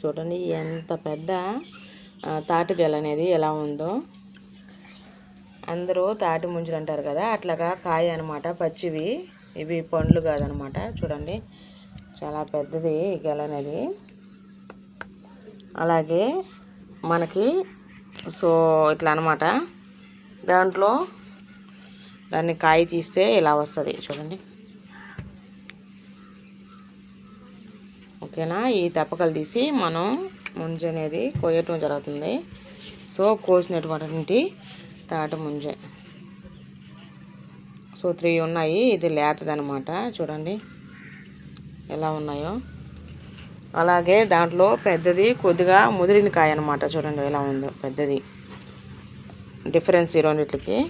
చూడండి ఎంత పెద్ద ఆ, తాటిగెల అనేది ఎలా ఉందో. అందరూ తాటి ముంజులు అంటారు కదా అట్లాగా కాయ అనమాట పచ్చివి. ఇవి పండ్లు కాదనమాట చూడండి. చాలా పెద్దది గెల అనేది. అలాగే మనకి సో ఇట్లా అనమాట దాంట్లో దాన్ని కాయ తీస్తే ఇలా వస్తుంది చూడండి. ఓకేనా? ఈ తెప్పకలు తీసి మనం ముంజ అనేది కోయటం జరుగుతుంది. సో కోసినటువంటి తాటి ముంజ. సో త్రీ ఉన్నాయి. ఇది లేతదనమాట. చూడండి. ఎలా ఉన్నాయో. అలాగే దాంట్లో పెద్దది కొద్దిగా ముదిరిన కాయ అనమాట. చూడండి ఎలా ఉందో. పెద్దది. డిఫరెన్స్ ఈ రెండిట్లకి.